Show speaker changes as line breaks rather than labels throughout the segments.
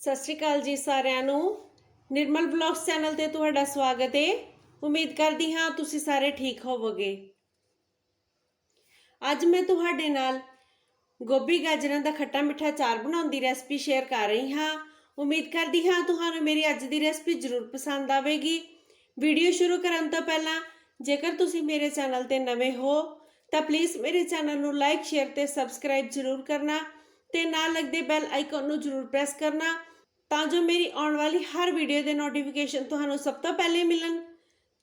ਸਤਿ ਸ਼੍ਰੀ ਅਕਾਲ ਜੀ ਸਾਰਿਆਂ ਨੂੰ। ਨਿਰਮਲ ਬਲੌਗਸ ਚੈਨਲ ਤੇ ਤੁਹਾਡਾ ਸਵਾਗਤ ਹੈ ਉਮੀਦ ਕਰਦੀ ਹਾਂ ਤੁਸੀਂ ਸਾਰੇ ਠੀਕ ਹੋਵੋਗੇ। ਅੱਜ ਮੈਂ ਤੁਹਾਡੇ ਨਾਲ ਗੋਭੀ ਗਾਜਰਾਂ ਦਾ ਖੱਟਾ ਮਿੱਠਾ ਚਾਰ ਬਣਾਉਣ ਦੀ ਰੈਸਪੀ ਸ਼ੇਅਰ ਕਰ ਰਹੀ ਹਾਂ। ਉਮੀਦ ਕਰਦੀ ਹਾਂ ਤੁਹਾਨੂੰ ਮੇਰੀ ਅੱਜ ਦੀ ਰੈਸਪੀ ਜ਼ਰੂਰ ਪਸੰਦ ਆਵੇਗੀ। ਵੀਡੀਓ ਸ਼ੁਰੂ ਕਰਨ ਤੋਂ ਪਹਿਲਾਂ ਜੇਕਰ ਤੁਸੀਂ ਮੇਰੇ ਚੈਨਲ ਤੇ ਨਵੇਂ ਹੋ ਤਾਂ ਪਲੀਜ਼ ਮੇਰੇ ਚੈਨਲ ਨੂੰ ਲਾਈਕ ਸ਼ੇਅਰ ਤੇ ਸਬਸਕ੍ਰਾਈਬ ਜ਼ਰੂਰ ਕਰਨਾ। ਤੇ ਨਾਲ ਲੱਗਦੇ ਬੈਲ ਆਈਕਨ ਨੂੰ ਜ਼ਰੂਰ ਪ੍ਰੈਸ ਕਰਨਾ ਤਾਂ ਜੋ ਮੇਰੀ ਆਉਣ ਵਾਲੀ ਹਰ ਵੀਡੀਓ ਦੇ ਨੋਟੀਫਿਕੇਸ਼ਨ ਤੁਹਾਨੂੰ ਸਭ ਤੋਂ ਪਹਿਲੇ ਮਿਲਣ।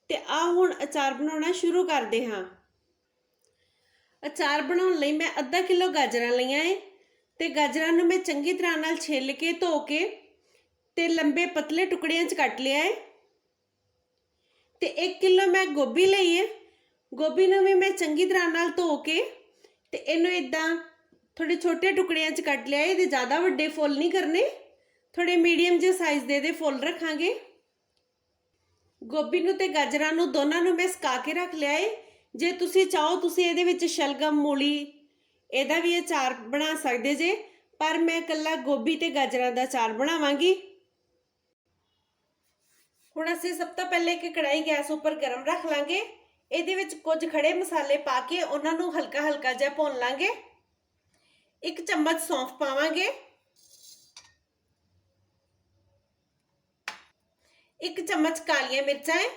ਤੇ ਆ ਹੁਣ ਅਚਾਰ ਬਣਾਉਣਾ ਸ਼ੁਰੂ ਕਰਦੇ ਹਾਂ। ਅਚਾਰ ਬਣਾਉਣ ਲਈ ਮੈਂ ਅੱਧਾ ਕਿਲੋ ਗਾਜਰਾਂ ਲਈਆਂ ਏ ਤੇ ਗਾਜਰਾਂ ਨੂੰ ਮੈਂ ਚੰਗੀ ਤਰ੍ਹਾਂ ਨਾਲ ਛਿੱਲ ਕੇ ਧੋ ਕੇ ਤੇ ਲੰਬੇ ਪਤਲੇ ਟੁਕੜਿਆਂ 'ਚ ਕੱਟ ਲਿਆ ਏ। ਤੇ 1 ਕਿਲੋ ਮੈਂ ਗੋਭੀ ਲਈ ਏ। ਗੋਭੀ ਨੂੰ ਵੀ ਮੈਂ ਚੰਗੀ ਤਰ੍ਹਾਂ ਨਾਲ ਧੋ ਕੇ ਤੇ ਇਹਨੂੰ ਇਦਾਂ ਥੋੜੇ ਛੋਟੇ ਟੁਕੜਿਆਂ 'ਚ ਕੱਟ ਲਿਆ, ਇਹਦੇ ਜ਼ਿਆਦਾ ਵੱਡੇ ਫੁੱਲ ਨਹੀਂ ਕਰਨੇ। ਥੋੜੇ ਮੀਡੀਅਮ ਜਿਹੇ ਸਾਈਜ਼ ਦੇ ਦੇ ਫੁੱਲ ਰੱਖਾਂਗੇ। ਗੋਭੀ ਨੂੰ ਤੇ ਗਾਜਰਾਂ ਨੂੰ, ਦੋਨਾਂ ਨੂੰ ਮੈਂ ਸੁਕਾ ਕੇ ਰੱਖ ਲਿਆ ਏ। ਜੇ ਤੁਸੀਂ ਚਾਹੋ, ਤੁਸੀਂ ਇਹਦੇ ਵਿੱਚ ਸ਼ਲਗਮ, ਮੂਲੀ, ਇਹਦਾ ਵੀ ਅਚਾਰ ਬਣਾ ਸਕਦੇ ਜੇ। ਪਰ ਮੈਂ ਇਕੱਲਾ ਗੋਭੀ ਤੇ ਗਾਜਰਾਂ ਦਾ ਅਚਾਰ ਬਣਾਵਾਂਗੀ। ਹੁਣ ਅਸੀਂ ਸਭ ਤੋਂ ਪਹਿਲੇ ਇੱਕ ਕੜਾਈ ਗੈਸ ਉੱਪਰ ਗਰਮ ਰੱਖ ਲਾਂਗੇ। ਇਹਦੇ ਵਿੱਚ ਕੁਝ ਖੜੇ ਮਸਾਲੇ ਪਾ ਕੇ ਉਹਨਾਂ ਨੂੰ ਹਲਕਾ ਹਲਕਾ ਜਿਹਾ ਭੁੰਨ ਲਾਂਗੇ। ਇੱਕ ਚਮਚ ਸੌਂਫ ਪਾਵਾਂਗੇ ਇੱਕ ਚਮਚ ਕਾਲੀਆਂ ਮਿਰਚਾਂ ਹੈ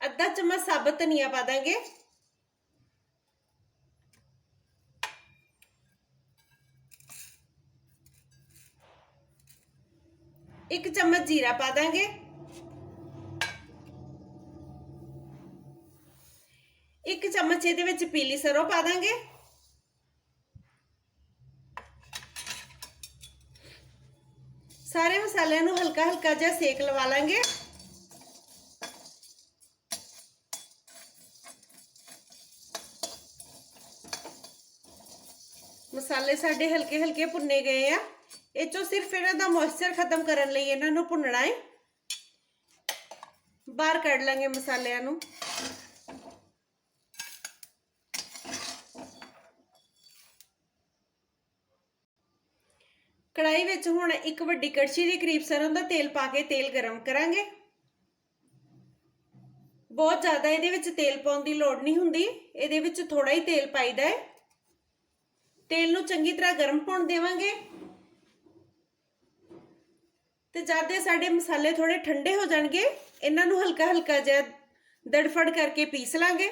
ਅੱਧਾ ਚਮਚ ਸਾਬਤ ਧਨੀਆ ਪਾ ਦਾਂਗੇ ਇੱਕ ਚਮਚ ਜੀਰਾ ਪਾ ਦਾਂਗੇ ਇੱਕ ਚਮਚ ਇਹਦੇ ਵਿੱਚ ਪੀਲੀ ਸਰੋਂ ਪਾ ਦਾਂਗੇ। ਸਾਰੇ ਮਸਾਲਿਆਂ ਨੂੰ ਹਲਕਾ ਹਲਕਾ ਜਿਹਾ ਸੇਕ ਲਵਾ ਲਾਂਗੇ। ਮਸਾਲੇ ਸਾਡੇ ਹਲਕੇ ਹਲਕੇ ਭੁੰਨੇ ਗਏ ਆ। ਇਹ ਚੋਂ ਸਿਰਫ ਇਹਨਾਂ ਦਾ ਮੋਇਸਚਰ ਖਤਮ ਕਰਨ ਲਈ ਇਹਨਾਂ ਨੂੰ ਭੁੰਨਣਾ ਹੈ ਬਾਹਰ ਕੱਢ ਲਾਂਗੇ ਮਸਾਲਿਆਂ ਨੂੰ। ਕੜਾਈ ਵਿੱਚ ਹੁਣ ਇੱਕ ਵੱਡੀ ਕੜਛੀ ਦੇ ਕਰੀਬ ਸਰੋਂ ਦਾ ਤੇਲ ਪਾ ਕੇ ਤੇਲ ਗਰਮ ਕਰਾਂਗੇ। ਬਹੁਤ ਜ਼ਿਆਦਾ ਇਹਦੇ ਵਿੱਚ ਤੇਲ ਪਾਉਣ ਦੀ ਲੋੜ ਨਹੀਂ ਹੁੰਦੀ। ਇਹਦੇ ਵਿੱਚ ਥੋੜਾ ਹੀ ਤੇਲ ਪਾਈਦਾ ਹੈ। ਤੇਲ ਨੂੰ ਚੰਗੀ ਤਰ੍ਹਾਂ ਗਰਮ ਹੋਣ ਦੇਵਾਂਗੇ। ਤੇ ਜਦ ਇਹ ਸਾਡੇ ਮਸਾਲੇ ਥੋੜੇ ਠੰਡੇ ਹੋ ਜਾਣਗੇ, ਇਹਨਾਂ ਨੂੰ ਹਲਕਾ ਹਲਕਾ ਜਿਹਾ ਦੜਫੜ ਕਰਕੇ ਪੀਸ ਲਾਂਗੇ।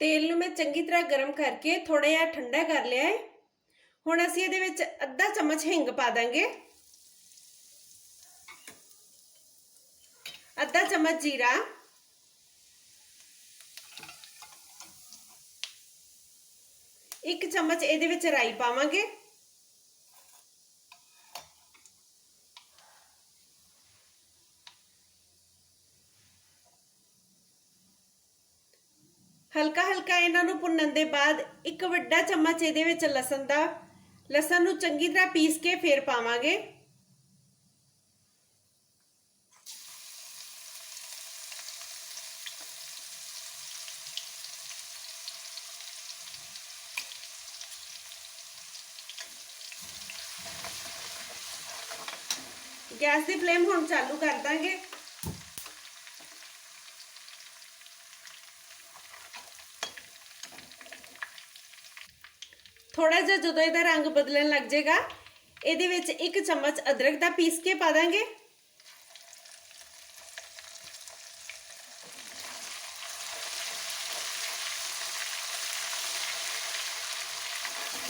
ਤੇਲ ਨੂੰ ਮੈਂ ਚੰਗੀ ਤਰ੍ਹਾਂ ਗਰਮ ਕਰਕੇ ਥੋੜਾ ਜਿਹਾ ਠੰਡਾ ਕਰ ਲਿਆ ਹੈ। ਹੁਣ ਅਸੀਂ ਇਹਦੇ ਵਿੱਚ ਅੱਧਾ ਚਮਚ ਹਿੰਗ ਪਾ ਦਾਂਗੇ। ਅੱਧਾ ਚਮਚ ਜੀਰਾ। ਇੱਕ ਚਮਚ ਇਹਦੇ ਵਿੱਚ ਰਾਈ ਪਾਵਾਂਗੇ ਹਲਕਾ ਹਲਕਾ ਇਹਨਾਂ ਨੂੰ ਭੁੰਨਣ ਦੇ ਬਾਅਦ ਇੱਕ ਵੱਡਾ ਚਮਚ ਇਹਦੇ ਵਿੱਚ ਲਸਣ ਦਾ, ਲਸਣ ਨੂੰ ਚੰਗੀ ਤਰ੍ਹਾਂ ਪੀਸ ਕੇ ਫੇਰ ਪਾਵਾਂਗੇ। ਗੈਸ ਦੀ ਫਲੇਮ ਹੁਣ ਚਾਲੂ ਕਰ ਦਾਂਗੇ। ਥੋੜਾ ਜਿਹਾ ਜਦੋਂ ਇਹਦਾ ਰੰਗ ਬਦਲਣ ਲੱਗ ਜਾਏਗਾ ਇਹਦੇ ਵਿੱਚ ਇੱਕ ਚਮਚ ਅਦਰਕ ਦਾ ਪੀਸ ਕੇ ਪਾ ਦਾਂਗੇ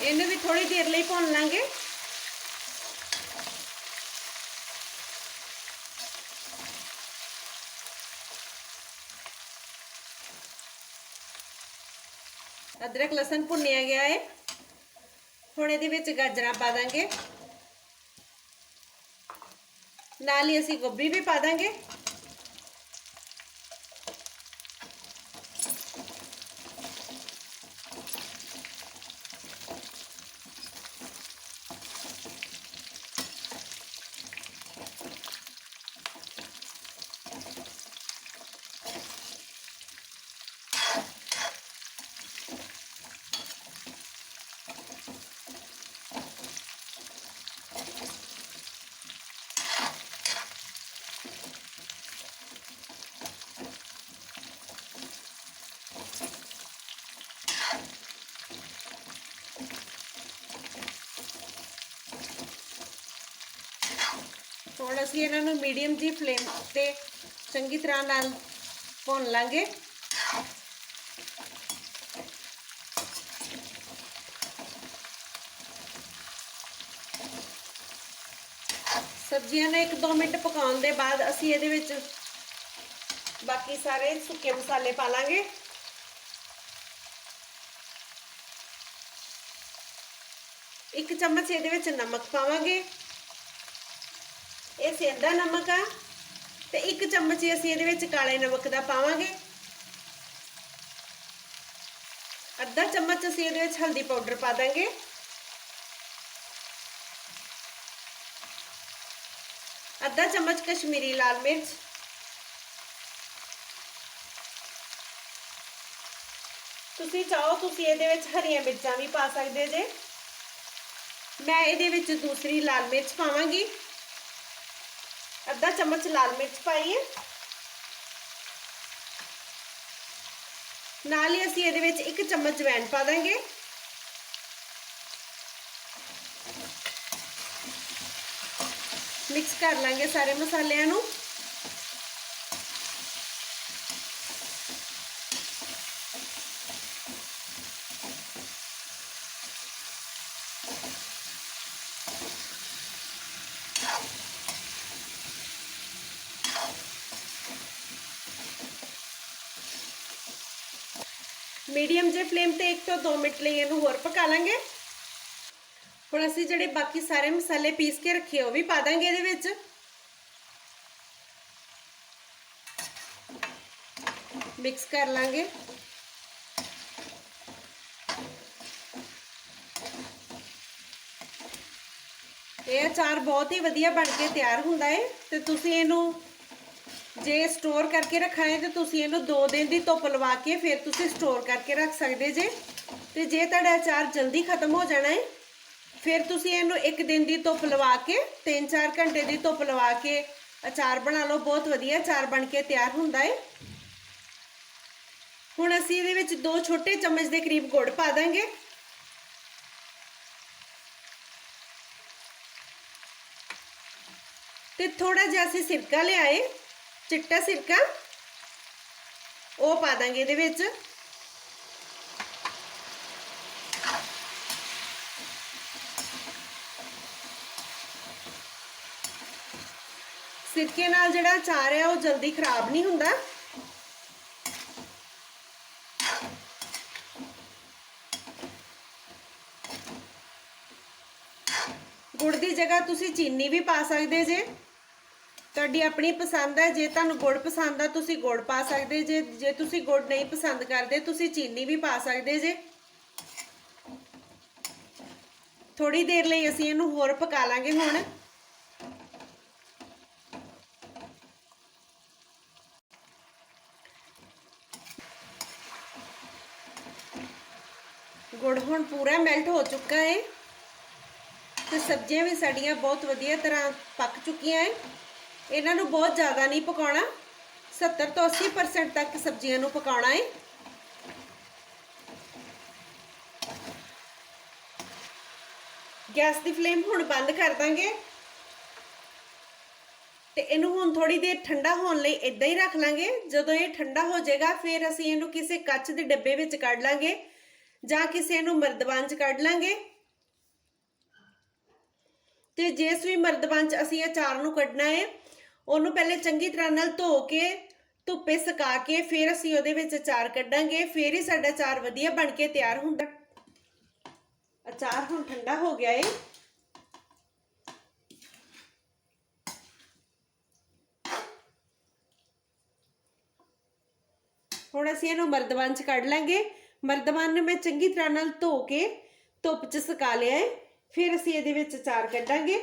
ਇਹਨੂੰ ਵੀ ਥੋੜੀ ਦੇਰ ਲਈ ਭੁੰਨ ਲਾਂਗੇ ਅਦਰਕ ਲਸਣ ਭੁੰਨਿਆ ਗਿਆ ਹੈ ਹੁਣ ਇਹਦੇ ਵਿੱਚ ਗਾਜਰਾਂ ਪਾ ਦਾਂਗੇ। ਨਾਲ ਹੀ ਅਸੀਂ ਗੋਭੀ ਵੀ ਪਾ ਦਾਂਗੇ। ਹੁਣ ਅਸੀਂ ਇਹਨਾਂ ਨੂੰ ਮੀਡੀਅਮ ਜੀ ਫਲੇਮ ਤੇ ਚੰਗੀ ਤਰ੍ਹਾਂ ਨਾਲ ਭੁੰਨ ਲਾਂਗੇ। ਸਬਜ਼ੀਆਂ ਨੂੰ 1-2 ਮਿੰਟ ਪਕਾਉਣ ਦੇ ਬਾਅਦ ਅਸੀਂ ਇਹਦੇ ਵਿੱਚ ਬਾਕੀ ਸਾਰੇ ਸੁੱਕੇ ਮਸਾਲੇ ਪਾ ਲਾਂਗੇ। ਇੱਕ ਚਮਚ ਇਹਦੇ ਵਿੱਚ ਨਮਕ ਪਾਵਾਂਗੇ। ਇਹ ਸੇਂਦਾ ਨਮਕ ਆ ਤੇ ਇੱਕ ਚਮਚ ਅਸੀਂ ਇਹਦੇ ਵਿੱਚ ਕਾਲੇ ਨਮਕ ਦਾ ਪਾਵਾਂਗੇ। ਅੱਧਾ ਚਮਚ ਅਸੀਂ ਇਹਦੇ ਵਿੱਚ ਹਲਦੀ ਪਾਊਡਰ ਪਾ ਦਾਂਗੇ। ਅੱਧਾ ਚਮਚ ਕਸ਼ਮੀਰੀ ਲਾਲ ਮਿਰਚ। ਤੁਸੀਂ ਚਾਹੋ ਤੁਸੀਂ ਇਹਦੇ ਵਿੱਚ ਹਰੀਆਂ ਮਿਰਚਾਂ ਵੀ ਪਾ ਸਕਦੇ ਜੇ। ਮੈਂ ਇਹਦੇ ਵਿੱਚ ਦੂਸਰੀ ਲਾਲ ਮਿਰਚ ਪਾਵਾਂਗੀ। ਅੱਧਾ ਚਮਚ ਲਾਲ ਮਿਰਚ ਪਾਈ ਹੈ। ਨਾਲ ਹੀ ਅਸੀਂ ਇਹਦੇ ਵਿੱਚ ਇੱਕ ਚਮਚ ਜਵੈਣ ਪਾ ਦਾਂਗੇ। ਮਿਕਸ ਕਰ ਲਾਂਗੇ ਸਾਰੇ ਮਸਾਲਿਆਂ ਨੂੰ। ਮੀਡੀਅਮ ਜੇ ਫਲੇਮ ਤੇ 1 ਤੋਂ 2 ਮਿੰਟ ਲਈ ਇਹਨੂੰ ਹੋਰ ਪਕਾ ਲਾਂਗੇ। ਹੁਣ ਅਸੀਂ ਜਿਹੜੇ ਬਾਕੀ ਸਾਰੇ ਮਸਾਲੇ ਪੀਸ ਕੇ ਰੱਖੇ ਉਹ ਵੀ ਪਾ ਦਾਂਗੇ ਇਹਦੇ ਵਿੱਚ। ਮਿਕਸ ਕਰ ਲਾਂਗੇ। ਇਹ ਅਚਾਰ ਬਹੁਤ ਹੀ ਵਧੀਆ ਬਣ ਕੇ ਤਿਆਰ ਹੁੰਦਾ ਹੈ ਤੇ ਤੁਸੀਂ ਇਹਨੂੰ ਜੇ ਸਟੋਰ ਕਰਕੇ ਰੱਖਣਾ ਹੈ ਤੇ ਤੁਸੀਂ ਇਹਨੂੰ 2 ਦਿਨ ਦੀ ਧੁੱਪ ਲਵਾ ਕੇ ਫਿਰ ਤੁਸੀਂ ਸਟੋਰ ਕਰਕੇ ਰੱਖ ਸਕਦੇ ਜੇ। ਤੇ ਜੇ ਤੁਹਾਡਾ ਅਚਾਰ ਜਲਦੀ ਖਤਮ ਹੋ ਜਾਣਾ ਹੈ, ਫਿਰ ਤੁਸੀਂ ਇਹਨੂੰ ਇੱਕ ਦਿਨ ਦੀ ਧੁੱਪ ਲਵਾ ਕੇ 3-4 ਘੰਟੇ ਦੀ ਧੁੱਪ ਲਵਾ ਕੇ ਅਚਾਰ ਬਣਾ ਲਓ। ਬਹੁਤ ਵਧੀਆ ਅਚਾਰ ਬਣ ਕੇ ਤਿਆਰ ਹੁੰਦਾ ਹੈ। ਹੁਣ ਅਸੀਂ ਇਹਦੇ ਵਿੱਚ ਦੋ ਛੋਟੇ ਚਮਚ ਦੇ ਕਰੀਬ ਗੁੜ ਪਾ ਦਾਂਗੇ। ਤੇ ਥੋੜਾ ਜਿਹਾ ਅਸੀਂ ਸਿਰਕਾ ਲਿਆਏ। ਚਿੱਟਾ ਸਿਰਕਾ। ਉਹ ਪਾ ਦਾਂਗੇ ਇਹਦੇ ਵਿੱਚ। ਸਿਰਕੇ ਨਾਲ ਜਿਹੜਾ ਅਚਾਰ ਹੈ, ਉਹ ਜਲਦੀ ਖਰਾਬ ਨਹੀਂ ਹੁੰਦਾ। ਗੁੜ ਦੀ ਜਗ੍ਹਾ ਤੁਸੀਂ ਚੀਨੀ ਵੀ ਪਾ ਸਕਦੇ ਜੇ। ਤੁਹਾਡੀ ਆਪਣੀ ਪਸੰਦ ਹੈ, ਜੇ ਤੁਹਾਨੂੰ ਗੁੜ ਪਸੰਦ ਆ, ਤੁਸੀਂ ਗੁੜ ਪਾ ਸਕਦੇ ਜੇ ਜੇ ਤੁਸੀਂ ਗੁੜ ਨਹੀਂ ਪਸੰਦ ਕਰਦੇ, ਤੁਸੀਂ ਚੀਨੀ ਵੀ ਪਾ ਸਕਦੇ ਜੇ। ਥੋੜੀ ਦੇਰ ਲਈ ਅਸੀਂ ਇਹਨੂੰ ਹੋਰ ਪਕਾ ਲਾਂਗੇ ਹੁਣ। ਗੁੜ ਹੁਣ ਪੂਰਾ ਮੈਲਟ ਹੋ ਚੁੱਕਾ ਹੈ ਤੇ ਸਬਜ਼ੀਆਂ ਵੀ ਸਾਡੀਆਂ ਬਹੁਤ ਵਧੀਆ ਤਰ੍ਹਾਂ ਪੱਕ ਚੁੱਕੀਆਂ ਹੈ ਇਹਨਾਂ ਨੂੰ ਬਹੁਤ ਜ਼ਿਆਦਾ ਨਹੀਂ ਪਕਾਉਣਾ। 70 ਤੋਂ 80% ਤੱਕ ਸਬਜ਼ੀਆਂ ਨੂੰ ਪਕਾਉਣਾ ਹੈ ਗੈਸ ਦੀ ਫਲੇਮ ਹੁਣ ਬੰਦ ਕਰ ਦਾਂਗੇ। ਤੇ ਇਹਨੂੰ ਹੁਣ ਥੋੜੀ ਦੇਰ ਠੰਡਾ ਹੋਣ ਲਈ ਇਦਾਂ ਹੀ ਰੱਖ ਲਾਂਗੇ। ਜਦੋਂ ਇਹ ਠੰਡਾ ਹੋ ਜਾਏਗਾ, ਫਿਰ ਅਸੀਂ ਇਹਨੂੰ ਕਿਸੇ ਕੱਚ ਦੇ ਡੱਬੇ ਵਿੱਚ ਕੱਢ ਲਾਂਗੇ ਜਾਂ ਕਿਸੇ ਨੂੰ ਮਰਦਬਾਨ 'ਚ ਕੱਢ ਲਾਂਗੇ। ਤੇ ਜਿਸ ਵੀ ਮਰਦਬਾਨ 'ਚ ਅਸੀਂ ਅਚਾਰ ਨੂੰ ਕੱਢਣਾ ਹੈ ਉਹਨੂੰ ਪਹਿਲੇ ਚੰਗੀ ਤਰ੍ਹਾਂ ਨਾਲ ਧੋ ਕੇ, ਧੁੱਪੇ ਸੁਕਾ ਕੇ, ਫਿਰ ਅਸੀਂ ਉਹਦੇ ਵਿੱਚ ਅਚਾਰ ਕੱਢਾਂਗੇ, ਫਿਰ ਹੀ ਸਾਡਾ ਅਚਾਰ ਵਧੀਆ ਬਣ ਕੇ ਤਿਆਰ ਹੁੰਦਾ। ਅਚਾਰ ਹੁਣ ਠੰਡਾ ਹੋ ਗਿਆ ਏ। ਹੁਣ ਅਸੀਂ ਇਹਨੂੰ ਮਰਦਬਾਨ 'ਚ ਕੱਢ ਲਾਂਗੇ। ਮਰਦਬਾਨ ਨੂੰ ਮੈਂ ਚੰਗੀ ਤਰ੍ਹਾਂ ਨਾਲ ਧੋ ਕੇ ਧੁੱਪ 'ਚ ਸੁਕਾ ਲਿਆ ਹੈ ਫਿਰ ਅਸੀਂ ਇਹਦੇ ਵਿੱਚ ਅਚਾਰ ਕੱਢਾਂਗੇ।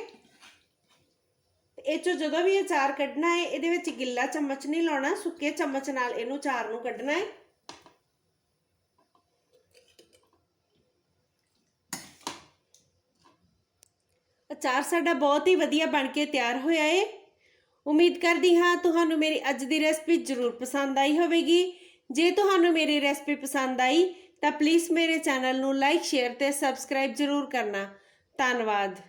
ਇਹ ਚੋਂ ਜਦੋਂ ਵੀ ਅਚਾਰ ਕੱਢਣਾ ਹੈ, ਇਹਦੇ ਵਿੱਚ ਗਿੱਲਾ ਚਮਚ ਨਹੀਂ ਲਾਉਣਾ, ਸੁੱਕੇ ਚਮਚ ਨਾਲ ਇਹਨੂੰ ਅਚਾਰ ਨੂੰ ਕੱਢਣਾ ਹੈ। ਅਚਾਰ ਸਾਡਾ ਬਹੁਤ ਹੀ ਵਧੀਆ ਬਣ ਕੇ ਤਿਆਰ ਹੋਇਆ ਹੈ ਉਮੀਦ ਕਰਦੀ ਹਾਂ ਤੁਹਾਨੂੰ ਮੇਰੀ ਅੱਜ ਦੀ ਰੈਸਪੀ ਜ਼ਰੂਰ ਪਸੰਦ ਆਈ ਹੋਵੇਗੀ। ਜੇ ਤੁਹਾਨੂੰ ਮੇਰੀ ਰੈਸਪੀ ਪਸੰਦ ਆਈ, ਤਾਂ ਪਲੀਜ਼ ਮੇਰੇ ਚੈਨਲ ਨੂੰ ਲਾਈਕ ਸ਼ੇਅਰ ਤੇ ਸਬਸਕ੍ਰਾਈਬ ਜ਼ਰੂਰ ਕਰਨਾ। ਧੰਨਵਾਦ।